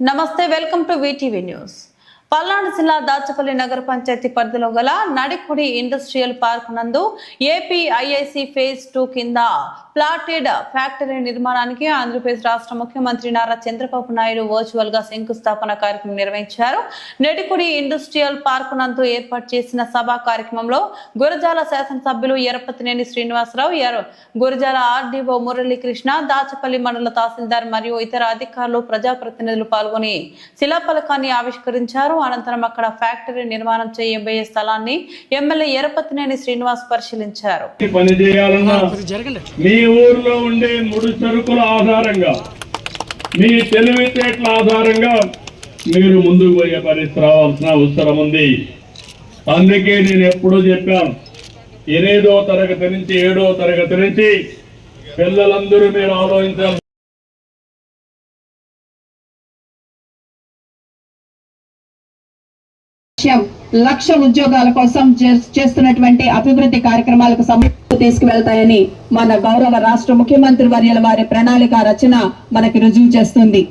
నమస్తే welcome to VTV news. Palnadu జిల్లా దాచపల్లి నగర పంచాయతీ పరిధిలో గల నడికొడి ఇండస్ట్రియల్ పార్క్ నందు ఏపీ ఐఐసి ఫేజ్ టూ కింద ప్లాటెడ్ ఫ్యాక్టరీ నిర్మాణానికి ఆంధ్రప్రదేశ్ రాష్ట్ర ముఖ్యమంత్రి నారా చంద్రబాబు నాయుడు వర్చువల్గా శంకుస్థాపన కార్యక్రమం నిర్వహించారు. నెడికుడి ఇండస్ట్రియల్ పార్క్ నందు ఏర్పాటు చేసిన సభా కార్యక్రమంలో గురజాల శాసనసభ్యులు ఎరపతినేని శ్రీనివాసరావు గురజాల ఆర్డీఓ మురళీకృష్ణ దాచపల్లి మండల తహసీల్దార్ మరియు ఇతర అధికారులు ప్రజాప్రతినిధులు పాల్గొని శిలాఫలకాన్ని ఆవిష్కరించారు. అనంతరం అక్కడ ఫ్యాక్టరీ నిర్మాణం చేయబోయే స్థలాన్ని ఎమ్మెల్యే ఎరపతినేని శ్రీనివాస్ పరిశీలించారు. ఊర్లో ఉండే ముడి సరుకుల ఆధారంగా మీ తెలివితేటల ఆధారంగా మీరు ముందుకు పోయే పరిస్థితి రావాల్సిన అవసరం ఉంది. అందుకే నేను ఎప్పుడూ చెప్పాను ఎనిమిదో తరగతి నుంచి ఏడో తరగతి నుంచి పిల్లలందరూ మీరు ఆలోచించాలి. లక్ష్యం లక్ష ఉద్యోగాల కోసం చే- చేస్తున్నటువంటి అభివృద్ధి కార్యక్రమాలకు సమస్యలు తీసుకువెళ్తాయని మన గౌరవ రాష్ట్ర ముఖ్యమంత్రి వర్యుల వారి ప్రణాళిక రచన మనకి రుజువు చేస్తుంది.